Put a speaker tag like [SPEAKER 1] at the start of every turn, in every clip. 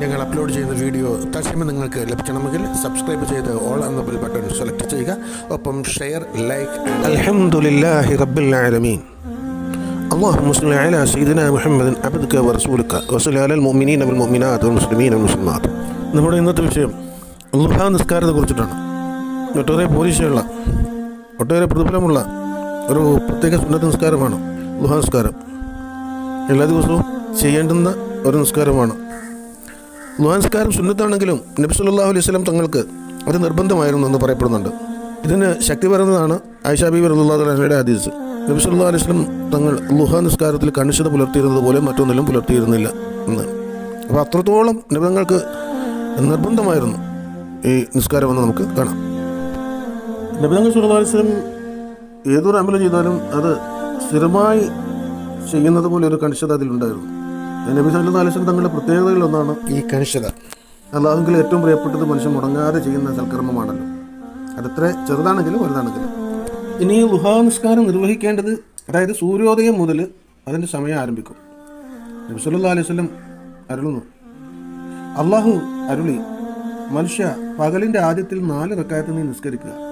[SPEAKER 1] ഞങ്ങൾ അപ്ലോഡ് ചെയ്യുന്ന വീഡിയോ തത്സമയം നിങ്ങൾക്ക് ലഭിക്കണമെങ്കിൽ സബ്സ്ക്രൈബ് ചെയ്ത് ഓൾ എന്ന ബെൽ ബട്ടൺ സെലക്ട് ചെയ്യുക ഒപ്പം ഷെയർ ലൈക്ക് അൽഹംദുലില്ലാഹി റബ്ബിൽ ആലമീൻ اللهم صل على سيدنا محمد عبدك ورسولك وصل على المؤمنين والمؤمنات والمسلمين والمسلمات നമ്മുടെ ഇന്നത്തെ വിഷയം ലുഹാ നിസ്കാരത്തെ കുറിച്ചിട്ടാണ് ഒട്ടേറെ പോലീസുള്ള ഒട്ടേറെ പ്രതിഫലമുള്ള ഒരു പ്രത്യേക സുന്നത്ത് നിസ്കാരമാണ് ലുഹാ എല്ലാ ദിവസവും ചെയ്യേണ്ടുന്ന ഒരു നിസ്കാരമാണ്. ലുഹാൻസ്കാരം സുന്നത്താണെങ്കിലും നബി സല്ലല്ലാഹു അലൈഹി സ്വലം തങ്ങൾക്ക് അത് നിർബന്ധമായിരുന്നു എന്ന് പറയപ്പെടുന്നുണ്ട്. ഇതിന് ശക്തി പറയുന്നതാണ് ആയിഷാ ബീബി റളിയല്ലാഹുയുടെ ഹദീസ്. നബി സല്ലല്ലാഹു അലൈഹി സ്വലം തങ്ങൾ ലുഹാ നിസ്കാരത്തിൽ കണിശത പുലർത്തിയിരുന്നത് പോലെ മറ്റൊന്നിലും പുലർത്തിയിരുന്നില്ല എന്ന്. അപ്പോൾ അത്രത്തോളം നിബന്ധങ്ങൾക്ക് നിർബന്ധമായിരുന്നു ഈ നിസ്കാരമെന്ന് നമുക്ക് കാണാം. നബിതങ്ങൾ വസല്ലം ഏതൊരു അമലം ചെയ്താലും അത് സ്ഥിരമായി ചെയ്യുന്നത് പോലെ ഒരു കണിശത അതിലുണ്ടായിരുന്നു. നബി സല്ലല്ലാഹു അലൈഹി തങ്ങളുടെ പ്രത്യേകതകളിൽ ഒന്നാണ്. ഈ കണിശത. അള്ളാഹുങ്കിൽ ഏറ്റവും പ്രിയപ്പെട്ടത് മനുഷ്യൻ മുടങ്ങാതെ ചെയ്യുന്ന സൽക്കർമ്മമാണല്ലോ. അതത്ര ചെറുതാണെങ്കിലും വലുതാണെങ്കിലും. ഇനി ലുഹാ നിസ്കാരം നിർവഹിക്കേണ്ടത് അതായത് സൂര്യോദയം മുതൽ അതിന്റെ സമയം ആരംഭിക്കും. നബി സല്ല അലൈഹി വസല്ലം അരുളുന്നു. അള്ളാഹു അരുളി മനുഷ്യ പകലിന്റെ ആദ്യത്തിൽ നാല് റക്കായത്ത് നീ നിസ്കരിക്കുക.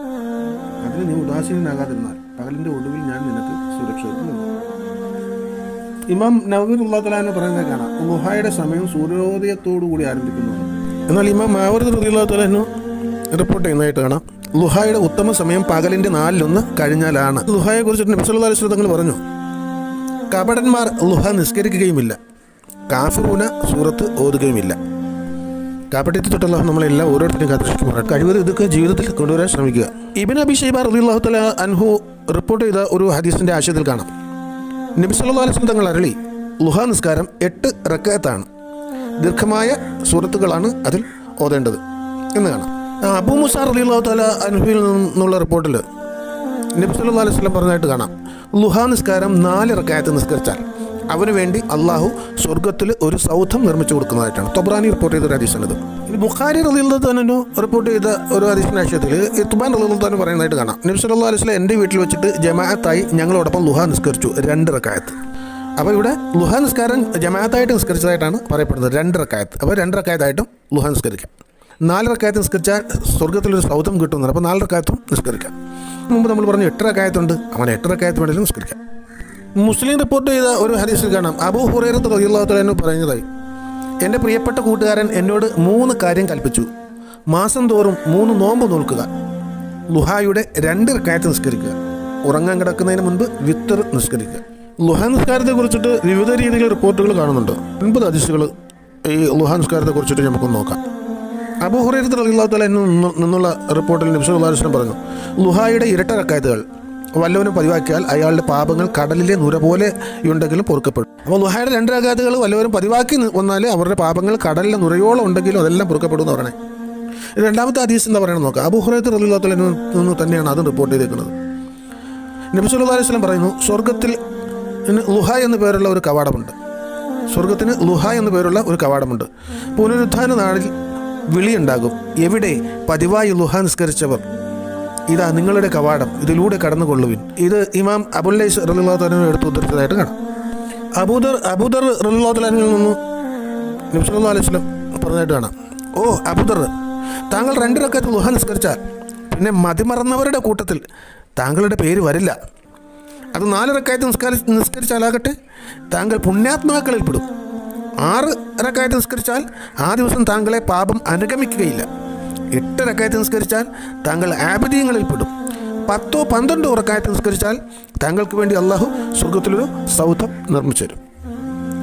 [SPEAKER 1] അതിന് നീ ഉദാസീനാകാതിരുന്നാൽ പകലിന്റെ ഒടുവിൽ ഞാൻ നിനക്ക് സുരക്ഷിതത്വം നൽകും. ഇമാം നവീർ ഉള്ളാത്തലാന്ന് പറയുന്നത് കാണാം. ഗുഹായുടെ സമയം സൂര്യോദയത്തോടു കൂടി ആരംഭിക്കുന്നു. എന്നാൽ ഇമാം മാവൂർ റബിള്ളാത്തലാനു റിപ്പോർട്ട് ചെയ്യുന്നതായിട്ട് കാണാം. ലുഹായുടെ ഉത്തമ സമയം പകലിന്റെ നാലിലൊന്ന് കഴിഞ്ഞാലാണ്. ലുഹായെ കുറിച്ച് നബിസുല്ലാ അലിസ്ലം തങ്ങൾ പറഞ്ഞു കപടന്മാർ ലുഹ നിസ്കരിക്കുകയുമില്ല. കാഫിറൂന സൂറത്ത് ഓതുകയുമില്ല. കാപ്പറ്റത്തിൽ തൊട്ടുള്ള നമ്മളെല്ലാം ഓരോരുത്തരും കാത്തിരിക്കും കഴിവത് ഇതൊക്കെ ജീവിതത്തിൽ കൊണ്ടുവരാൻ ശ്രമിക്കുക. ഇബിൻ അബി ഷൈബ റബിള്ളാഹു അൻഹു റിപ്പോർട്ട് ചെയ്ത ഒരു ഹദീസിന്റെ ആശയത്തിൽ കാണാം. നബി സല്ലല്ലാഹു അലൈഹി തങ്ങൾ അരളി. ലുഹാ നിസ്കാരം എട്ട് റക്കയത്താണ്. ദീർഘമായ സുഹൃത്തുക്കളാണ് അതിൽ ഓതേണ്ടത് എന്ന് കാണാം. അബു മുസാർ അലിഹു താല അനുഭവിൽ നിന്നുള്ള റിപ്പോർട്ടിൽ നബി സല്ലല്ലാഹു അലൈഹി സ്വലം പറഞ്ഞതായിട്ട് കാണാം. ലുഹാ നിസ്കാരം നാല് റക്കായത്ത് നിസ്കരിച്ചാൽ. അവന് വേണ്ടി അള്ളാഹു സ്വർഗത്തിൽ ഒരു സൗധം നിർമ്മിച്ചു കൊടുക്കുന്നതായിട്ടാണ്. തൊബ്രാനി റിപ്പോർട്ട് ചെയ്ത ഒരു ഹദീസാണിത്. ഇനി ബുഖാരി തന്നെ റിപ്പോർട്ട് ചെയ്ത ഒരു ഹദീസിന്റെ ആശയത്തിൽ ഇത്തുബാൻ തന്നെ പറയുന്നതായിട്ട് കാണാം. നബി സല്ലല്ലാഹു അലൈഹി വസല്ലം എന്റെ വീട്ടിൽ വെച്ചിട്ട് ജമാഅത്തായി ഞങ്ങളോടൊപ്പം ലുഹ നിസ്കരിച്ചു രണ്ട് റക്കായത്ത്. അപ്പോൾ ഇവിടെ ലുഹ നിസ്കാരം ജമാഅത്തായിട്ട് നിസ്കരിച്ചതായിട്ടാണ് പറയപ്പെടുന്നത് രണ്ട് റക്കായത്ത്. അപ്പോൾ രണ്ട് റക്കായത്തായിട്ടും ലുഹ നിസ്കരിക്കാം. നാല് റക്കായത്ത് നിസ്കരിച്ചാൽ സ്വർഗത്തിലൊരു സൗധം കിട്ടുന്നുണ്ട് അപ്പോൾ നാല് റക്കായത്തും നിസ്കരിക്കാം. മുമ്പ് നമ്മൾ പറഞ്ഞു എട്ടര റക്കായത്തുണ്ട്. അവൻ എട്ട് റക്കായത്ത് വേണമെങ്കിലും നിസ്കരിക്കാം. മുസ്ലിം റിപ്പോർട്ട് ചെയ്ത ഒരു ഹദീസിൽ കാണാം. അബു ഹുറേറത്ത് റളിയല്ലാഹു പറഞ്ഞതായി എന്റെ പ്രിയപ്പെട്ട കൂട്ടുകാരൻ എന്നോട് മൂന്ന് കാര്യം കൽപ്പിച്ചു. മാസം തോറും മൂന്ന് നോമ്പ് നോൽക്കുക. ലുഹായുടെ രണ്ട് റക്കായത്ത് നിസ്കരിക്കുക. ഉറങ്ങാൻ കിടക്കുന്നതിന് മുൻപ് വിത്തർ നിസ്കരിക്കുക. ലുഹ നിസ്കാരത്തെ കുറിച്ചിട്ട് വിവിധ രീതിയിൽ റിപ്പോർട്ടുകൾ കാണുന്നുണ്ട്. ഒൻപത് ഹദീസുകൾ ഈ ലുഹ നിസ്കാരത്തെ കുറിച്ചിട്ട് നമുക്ക് നോക്കാം. അബു ഹുറേറത്ത് റളിയല്ലാഹു തആല നിന്നുള്ള റിപ്പോർട്ടിൽ നബി സല്ലല്ലാഹു അലൈഹി വസല്ലം പറഞ്ഞു ലുഹായുടെ ഇരട്ട റക്കായത്തുകൾ വല്ലവനും പതിവാക്കിയാൽ അയാളുടെ പാപങ്ങൾ കടലിലെ നുര പോലെ ഉണ്ടെങ്കിലും പൊറുക്കപ്പെടും. അപ്പോൾ ലുഹായുടെ രണ്ട് റക്കായത്തുകൾ വല്ലവരും പതിവാക്കി വന്നാൽ അവരുടെ പാപങ്ങൾ കടലിലെ നുരയോളം ഉണ്ടെങ്കിലും അതെല്ലാം പൊറുക്കപ്പെടും എന്ന് പറയണേ രണ്ടാമത്തെ ഹദീസ് എന്താ പറയുന്നത് നോക്കാം. അബു ഹുറൈത്ത് തആല നിന്ന് തന്നെയാണ് അതും റിപ്പോർട്ട് ചെയ്തേക്കുന്നത്. നബി സല്ലല്ലാഹു അലൈഹി വസല്ലം പറയുന്നു സ്വർഗത്തിൽ ലുഹ എന്ന പേരുള്ള ഒരു കവാടമുണ്ട്. സ്വർഗത്തിന് ലുഹ എന്ന പേരുള്ള ഒരു കവാടമുണ്ട്. പുനരുദ്ധാന നാളിൽ വിളിയുണ്ടാകും. എവിടെ? പതിവായി ലുഹ നിസ്കരിച്ചവർ. ഇതാ നിങ്ങളുടെ കവാടം. ഇതിലൂടെ കടന്നുകൊള്ളുവിൻ. ഇത് ഇമാം അബുല്ലൈസ് റലിള്ളാഹുത്തലിനും എടുത്ത് ഉദ്ധരിച്ചതായിട്ട് കാണാം. അബൂദർ അബൂദർ റലിള്ളാഹുത്തലിൽ നിന്ന് നബി സല്ലല്ലാഹു അലൈഹി വസല്ലം പറഞ്ഞതായിട്ട് കാണാം. ഓ അബൂദർ താങ്കൾ രണ്ട് റക്കത്ത് ദുഹ നിസ്കരിച്ചാൽ പിന്നെ മതിമറന്നവരുടെ കൂട്ടത്തിൽ താങ്കളുടെ പേര് വരില്ല. അത് നാല് റക്കായത്ത് നിസ്കാര നിസ്കരിച്ചാലാകട്ടെ താങ്കൾ പുണ്യാത്മാക്കളിൽ പെടും ആറ് റക്കായത്ത് നിസ്കരിച്ചാൽ ആ ദിവസം താങ്കളെ പാപം അനുഗമിക്കുകയില്ല. എട്ട് റക്കായത്ത് നിസ്കരിച്ചാൽ താങ്കൾ ആബദീയങ്ങളിൽ പെടും. പത്തോ പന്ത്രണ്ടോ റക്കായത്ത് നിസ്കരിച്ചാൽ താങ്കൾക്ക് വേണ്ടി അള്ളാഹു സ്വർഗത്തിലൊരു സൗധം നിർമ്മിച്ചു തരും.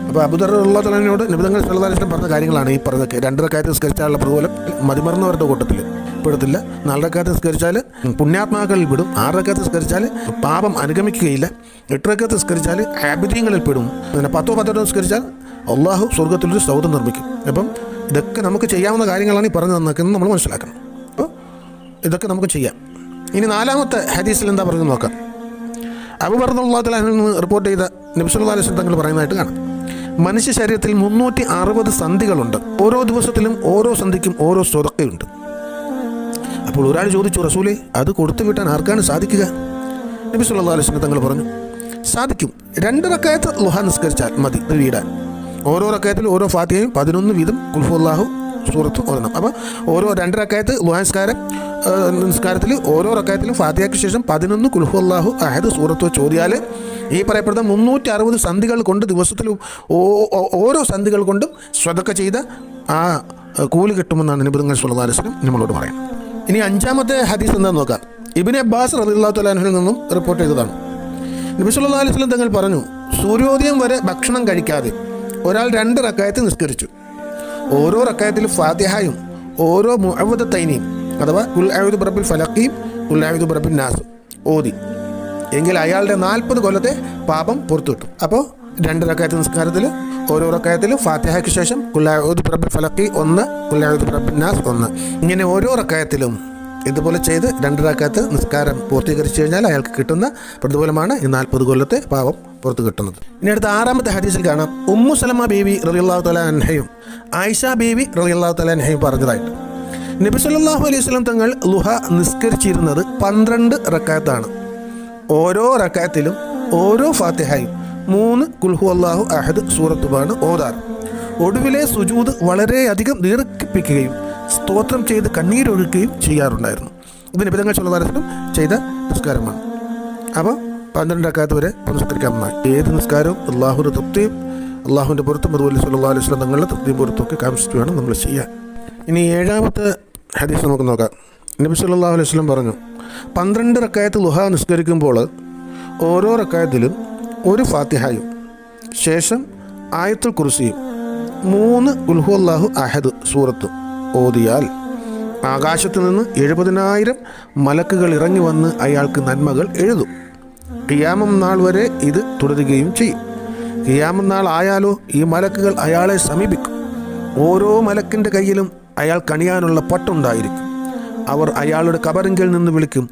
[SPEAKER 1] അപ്പോൾ അബുദറുള്ള തലനോട് നിബിധങ്ങൾ സ്ഥലതാലിഷ്ടം പറഞ്ഞ കാര്യങ്ങളാണ് ഈ പറഞ്ഞതൊക്കെ. രണ്ട് റക്കായത്ത് നിസ്കരിച്ചാലുള്ള പ്രതിഫലം മതിമറന്നവരുടെ കൂട്ടത്തിൽ പെടത്തില്ല നാല് റക്കായത്ത് നിസ്കരിച്ചാൽ പുണ്യാത്മാക്കളിൽ പെടും. ആറ് റക്കായത്ത് നിസ്കരിച്ചാൽ പാപം അനുഗമിക്കുകയില്ല. എട്ടരക്കാലത്ത് നിസ്കരിച്ചാൽ ആബിദ്യങ്ങളിൽ പെടും. പിന്നെ പത്തോ പത്തോ നിസ്കരിച്ചാൽ അള്ളാഹു സ്വർഗത്തിലൊരു സൗദം നിർമ്മിക്കും. അപ്പം ഇതൊക്കെ നമുക്ക് ചെയ്യാവുന്ന കാര്യങ്ങളാണ് ഈ പറഞ്ഞു തന്നൊക്കെ നമ്മൾ മനസ്സിലാക്കണം. അപ്പോൾ ഇതൊക്കെ നമുക്ക് ചെയ്യാം. ഇനി നാലാമത്തെ ഹദീസിൽ എന്താ പറഞ്ഞു നോക്കാം. അബുബർദുള്ളാത്തലിൽ നിന്ന് റിപ്പോർട്ട് ചെയ്ത നബ്സുല്ലാ അലൈഹി തങ്ങൾ പറയുന്നതായിട്ട് കാണാം. മനുഷ്യ ശരീരത്തിൽ മുന്നൂറ്റി അറുപത് സന്ധികളുണ്ട്. ഓരോ ദിവസത്തിലും ഓരോ സന്ധിക്കും ഓരോ സ്വതക്കയുണ്ട്. അപ്പോൾ ഒരാൾ ചോദിച്ചു റസൂലെ അത് കൊടുത്തു വിട്ടാൻ ആർക്കാണ് സാധിക്കുക? നബി സുല്ലാ അലൈഹി തങ്ങൾ പറഞ്ഞു സാധിക്കും. രണ്ട് റക്കായത്ത് ലുഹ നിസ്കരിച്ചാൽ മതി വീടാൻ. ഓരോ റക്കായത്തിലും ഓരോ ഫാത്തിഹയും പതിനൊന്ന് വീതം കുൽഫുല്ലാഹു സൂറത്ത് ഓരണം അപ്പോൾ ഓരോ രണ്ട് റക്കായത്ത് ലുഹ നിസ്കാരം ആ, നിസ്കാരത്തിൽ ഓരോ റക്കായത്തിലും ഫാത്തിഹയ്ക്ക് ശേഷം പതിനൊന്ന് കുൽഫുല്ലാഹു അഹദ് സൂറത്ത് ചോദിയാൽ ഈ പറയപ്പെടുന്ന മുന്നൂറ്റി അറുപത് സന്ധികൾ കൊണ്ട് ഓ- ഓരോ സന്ധികൾ കൊണ്ടും സ്വതക്ക ചെയ്ത ആ കൂലി കിട്ടുമെന്നാണ് നിബിധങ്ങൾ അലൈഹി നമ്മളോട് പറയുന്നത്. ഇനി അഞ്ചാമത്തെ ഹദീസ് എന്താണെന്ന് നോക്കാം. ഇബിൻ അബ്ബാസ് റളിയല്ലാഹു തആല അൻഹുവിൽ നിന്നും റിപ്പോർട്ട് ചെയ്തതാണ്. നബി സല്ലല്ലാഹു അലൈഹി സ്വലം തങ്ങൾ പറഞ്ഞു സൂര്യോദയം വരെ ഭക്ഷണം കഴിക്കാതെ ഒരാൾ രണ്ട് റക്കായത്ത് നിസ്കരിച്ചു. ഓരോ റക്കായത്തിൽ ഫാത്തിഹായും ഓരോ മുഅവദ തൈനിയും അഥവാ അഊദു ബിറബ്ബിൽ ഫലഖീം കുൽ അഊദു ബിറബ്ബിൻ നാസും ഓതി. എങ്കിൽ അയാളുടെ നാൽപ്പത് കൊല്ലത്തെ പാപം പുറത്തു കിട്ടും അപ്പോൾ രണ്ട് റക്കായത്ത് നിസ്കാരത്തിൽ ഓരോ റക്കായത്തിലും ഫാത്തിഹയ്ക്ക് ശേഷം കുല്ലായുദ് പ്രബിൽ ഫലക്കി ഒന്ന് കുല്ലായുദ് പ്രബിൻ നാസ് ഒന്ന്. ഇങ്ങനെ ഓരോ റക്കായത്തിലും ഇതുപോലെ ചെയ്ത് രണ്ട് റക്കായത്ത് നിസ്കാരം പൂർത്തീകരിച്ചു കഴിഞ്ഞാൽ അയാൾക്ക് കിട്ടുന്ന പ്രതിഫലമാണ് ഈ നാൽപ്പത് കൊല്ലത്തെ പാവം പുറത്തു കിട്ടുന്നത്. ഇനി അടുത്ത ആറാമത്തെ ഹദീസിൽ കാണാം. ഉമ്മു സലമ ബീവി റളിയല്ലാഹു തആല അൻഹയും ആയിഷ ബീവി റളിയല്ലാഹു തആല അൻഹയും പറഞ്ഞതായിട്ട്. നബി സല്ലാഹു അലൈഹി സ്വലം തങ്ങൾ ലുഹ നിസ്കരിച്ചിരുന്നത് പന്ത്രണ്ട് റക്കായത്താണ്. ഓരോ റക്കായത്തിലും ഓരോ ഫാത്തിഹയും മൂന്ന് കുൽഹു അള്ളാഹു അഹദ് സൂറത്തുമാണ് ഓദാർ ഒടുവിലെ സുജൂദ് വളരെയധികം ദീർഘിപ്പിക്കുകയും സ്തോത്രം ചെയ്ത് കണ്ണീരൊഴുക്കുകയും ചെയ്യാറുണ്ടായിരുന്നു. ഇത് നിബിധങ്ങൾ ചൊല്ലാരത്തിലും ചെയ്ത നിസ്കാരമാണ്. അപ്പോൾ പന്ത്രണ്ടാക്കാത്ത വരെ നിസ്കരിക്കാവുന്നതാണ് ഏത് നിസ്കാരവും അള്ളാഹുവിന്റെ തൃപ്തിയും അള്ളാഹുവിന്റെ പുറത്തും അതുപോലെ സല്ലല്ലാഹു അലൈഹി സ്വലം തങ്ങളുടെ തൃപ്തിയും പുറത്തുമൊക്കെ കാണിച്ചിട്ട് വേണം നമ്മൾ ചെയ്യാൻ. ഇനി ഏഴാമത്തെ ഹദീസ് നമുക്ക് നോക്കാം. നബി സല്ലാ അലൈഹി സ്വലം പറഞ്ഞു പന്ത്രണ്ട് റക്കായത്ത് ലുഹ നിസ്കരിക്കുമ്പോൾ ഓരോ റക്കായത്തിലും ഒരു ഫാത്തിഹയും ശേഷം ആയത്തുൽ കുർസിയും. മൂന്ന് ഉൽഹുല്ലാഹു അഹദ് സൂറത്തും ഓതിയാൽ ആകാശത്ത് നിന്ന് എഴുപതിനായിരം മലക്കുകൾ ഇറങ്ങി വന്ന് അയാൾക്ക് നന്മകൾ എഴുതും. കിയാമം നാൾ വരെ ഇത് തുടരുകയും ചെയ്യും. കിയാമം നാൾ ആയാലോ ഈ മലക്കുകൾ അയാളെ സമീപിക്കും. ഓരോ മലക്കിന്റെ കയ്യിലും അയാൾ കണിയാനുള്ള പട്ടുണ്ടായിരിക്കും. അവർ അയാളുടെ കബറിങ്കിൽ നിന്ന് വിളിക്കും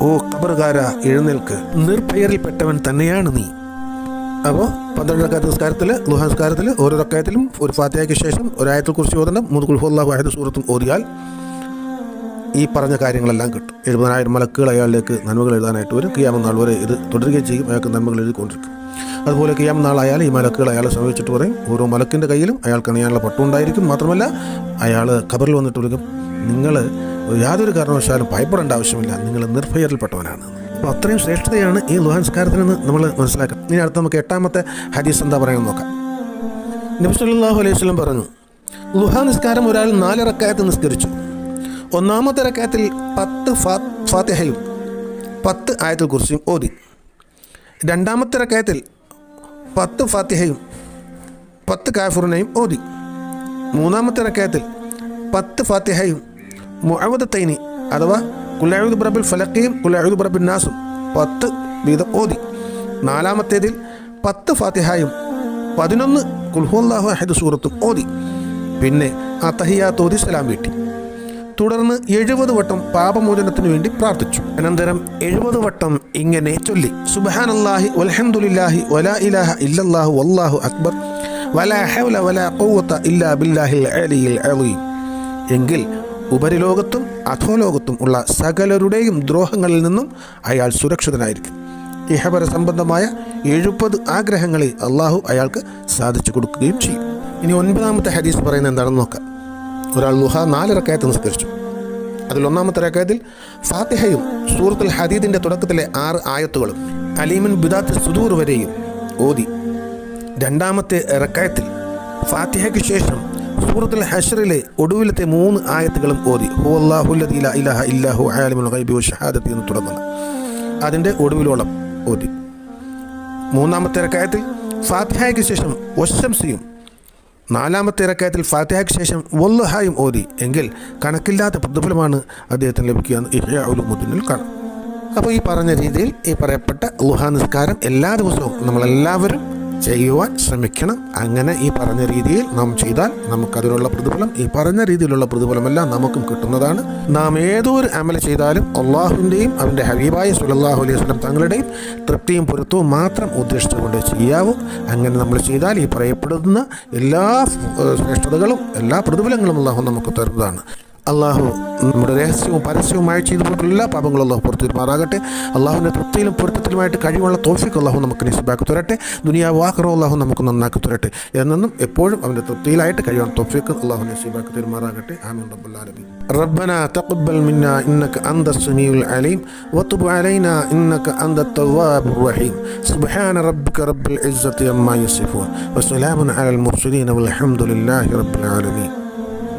[SPEAKER 1] ഓ കബറുകാര എഴുന്നേൽക്ക്. നിർഭയറിൽപ്പെട്ടവൻ തന്നെയാണ് നീ. അപ്പോൾ പന്ത്രണ്ട് റക്കാത്ത നിസ്കാരത്തിൽ ലുഹ നിസ്കാരത്തിൽ ഓരോ റക്കായത്തിലും ഒരു ഫാത്തിഹയ്ക്ക് ശേഷം ഒരായത്തിൽ കുറിച്ച് ഓതണം. മൂന്ന് കുൽഹുല്ലാഹു അഹദ് സൂറത്തും ഓതിയാൽ ഈ പറഞ്ഞ കാര്യങ്ങളെല്ലാം കിട്ടും. എഴുപതിനായിരം മലക്കുകൾ അയാളിലേക്ക് നന്മകൾ എഴുതാനായിട്ട് വരും. കിയാമ നാൾ വരെ ഇത് തുടരുകയും ചെയ്യും. അയാൾക്ക് നന്മകൾ എഴുതിക്കൊണ്ടിരിക്കും. അതുപോലെ കിയാമ നാളായാൽ ഈ മലക്കുകൾ അയാളെ സമീപിച്ചിട്ട് പറയും. ഓരോ മലക്കിന്റെ കയ്യിലും അയാൾക്ക് അണിയാനുള്ള പട്ടുണ്ടായിരിക്കും മാത്രമല്ല അയാൾ ഖബറിൽ വന്നിട്ട് വിളിക്കും. നിങ്ങൾ യാതൊരു കാരണവശാലും ഭയപ്പെടേണ്ട ആവശ്യമില്ല. നിങ്ങൾ നിർഭയരിൽപ്പെട്ടവനാണ് അപ്പോൾ അത്രയും ശ്രേഷ്ഠതയാണ് ഈ ലുഹാൻസ്കാരത്തിൽ നിന്ന് നമ്മൾ മനസ്സിലാക്കാം. ഇനി അടുത്ത നമുക്ക് എട്ടാമത്തെ ഹദീസ് എന്താ പറയുന്നത് നോക്കാം. നബി സല്ലാഹു അലൈഹി വസല്ലം പറഞ്ഞു ലുഹ നിസ്കാരം ഒരാൾ നാല് റക്കായത്ത് നിസ്കരിച്ചു. ഒന്നാമത്തെ റക്കായത്തിൽ പത്ത് ഫാത്തിഹയും പത്ത് ആയത്തിൽ കുറിച്ചും ഓതി. രണ്ടാമത്തെ റക്കായത്തിൽ പത്ത് ഫാത്തിഹയും പത്ത് കാഫുറിനെയും ഓതി. മൂന്നാമത്തെ റക്കായത്തിൽ പത്ത് ഫാത്തിഹയും മുഅവദത്തൈനി അഥവാ കുലായുദ് ബറബിൽ ഫലക്കയും കുലായുദ് ബ്രബിൻ നാസും പത്ത് വീതം ഓതി. നാലാമത്തേതിൽ പത്ത് ഫാത്തിഹായും പതിനൊന്ന് കുൽഹുല്ലാഹു അഹദ് സൂറത്തും ഓതി. പിന്നെ ആ തഹിയാ ഓതി സലാം വീട്ടി. തുടർന്ന് എഴുപത് വട്ടം പാപമോചനത്തിനു വേണ്ടി പ്രാർത്ഥിച്ചു. അനന്തരം എഴുപത് വട്ടം ഇങ്ങനെ ചൊല്ലി. സുബഹാനല്ലാഹി വൽഹംദുലില്ലാഹി വലാ ഇലാഹ ഇല്ലല്ലാഹു വല്ലാഹു അക്ബർ. വലാ ഹൗല വലാ ഇല്ലാ ബില്ലാഹിൽ അലിയിൽ അലീം. എങ്കിൽ ഉപരിലോകത്തും അധോലോകത്തും ഉള്ള സകലരുടെയും ദ്രോഹങ്ങളിൽ നിന്നും അയാൾ സുരക്ഷിതനായിരിക്കും. ഇഹപര സംബന്ധമായ എഴുപത് ആഗ്രഹങ്ങളെ അള്ളാഹു അയാൾക്ക് സാധിച്ചു കൊടുക്കുകയും ചെയ്യും. ഇനി ഒൻപതാമത്തെ ഹദീസ് പറയുന്നത് എന്താണെന്ന് നോക്കാം. ഒരാൾ ലുഹ നാലിറക്കയത്ത് നിസ്കരിച്ചു. അതിൽ ഒന്നാമത്തെ റക്കായത്തിൽ ഫാത്തിഹയും സൂറത്തുൽ ഹദീദിന്റെ തുടക്കത്തിലെ ആറ് ആയത്തുകളും അലീമിൻ ബിദാത്ത് സുദൂർ വരെയും ഓതി. രണ്ടാമത്തെ റക്കായത്തിൽ ഫാത്തിഹയ്ക്ക് ശേഷം സൂറത്തുൽ ഹഷറിലെ ഒടുവിലത്തെ മൂന്ന് ആയത്തുകളും ഓതി. ഹു ഗൈബി എന്ന് തുടങ്ങുന്നു. അതിന്റെ ഒടുവിലോളം ഓതി. മൂന്നാമത്തെ ഇറക്കായത്തിൽ ഫാത്തിഹയ്ക്ക് ശേഷം വശംസിയും നാലാമത്തെ ഇറക്കായത്തിൽ ഫാത്തിഹയ്ക്ക് ശേഷം വല്ലുഹായും ഓതി. എങ്കിൽ കണക്കില്ലാത്ത പ്രതിഫലമാണ് അദ്ദേഹത്തിന് ലഭിക്കുക എന്ന് ഉലുമുദ്ദീനിൽ കാണാം. അപ്പോൾ ഈ പറഞ്ഞ രീതിയിൽ ഈ പറയപ്പെട്ട ലുഹാ നിസ്കാരം എല്ലാ ദിവസവും നമ്മളെല്ലാവരും ചെയ്യുവാൻ ശ്രമിക്കണം. അങ്ങനെ ഈ പറഞ്ഞ രീതിയിൽ നാം ചെയ്താൽ നമുക്കതിനുള്ള പ്രതിഫലം ഈ പറഞ്ഞ രീതിയിലുള്ള പ്രതിഫലമെല്ലാം നമുക്കും കിട്ടുന്നതാണ്. നാം ഏതൊരു അമല ചെയ്താലും അള്ളാഹുവിന്റെയും അവന്റെ ഹബീബായ സുലല്ലാഹു അലൈഹി വസ്ലം തങ്ങളുടെയും തൃപ്തിയും പൊരുത്തവും മാത്രം ഉദ്ദേശിച്ചുകൊണ്ട് ചെയ്യാവൂ. അങ്ങനെ നമ്മൾ ചെയ്താൽ ഈ പറയപ്പെടുന്ന എല്ലാ ശ്രേഷ്ഠതകളും എല്ലാ പ്രതിഫലങ്ങളും അള്ളാഹു നമുക്ക് തരുന്നതാണ്. അള്ളാഹു നമ്മുടെ രഹസ്യവും പരസ്യവുമായി ചെയ്തു പോയിട്ടുള്ള എല്ലാ പാപങ്ങളും അള്ളാഹു പുറത്തു മാറാകട്ടെ അള്ളാഹുവിൻ്റെ തൃപ്തിയിലും പൊരുത്തത്തിലുമായിട്ട് കഴിവുള്ള തോഫിക്ക് അള്ളാഹു നമുക്ക് നിസ്ബാക്കി തരട്ടെ ദുനിയാവ് വാക്കറോ അള്ളാഹു നമുക്ക് നന്നാക്കി തരട്ടെ എന്നും എപ്പോഴും അവൻ്റെ തൃപ്തിയിലായിട്ട് കഴിവുള്ള തോഫിക്ക് അള്ളാഹു നസീബാക്കി തരുമാറാകട്ടെ ആമീൻ റബ്ബുൽ ആലമീൻ ربنا تقبل منا إنك أنت السميع العليم وتب علينا إنك أنت التواب الرحيم سبحان ربك رب العزة عما يصفون وسلام على المرسلين والحمد لله رب العالمين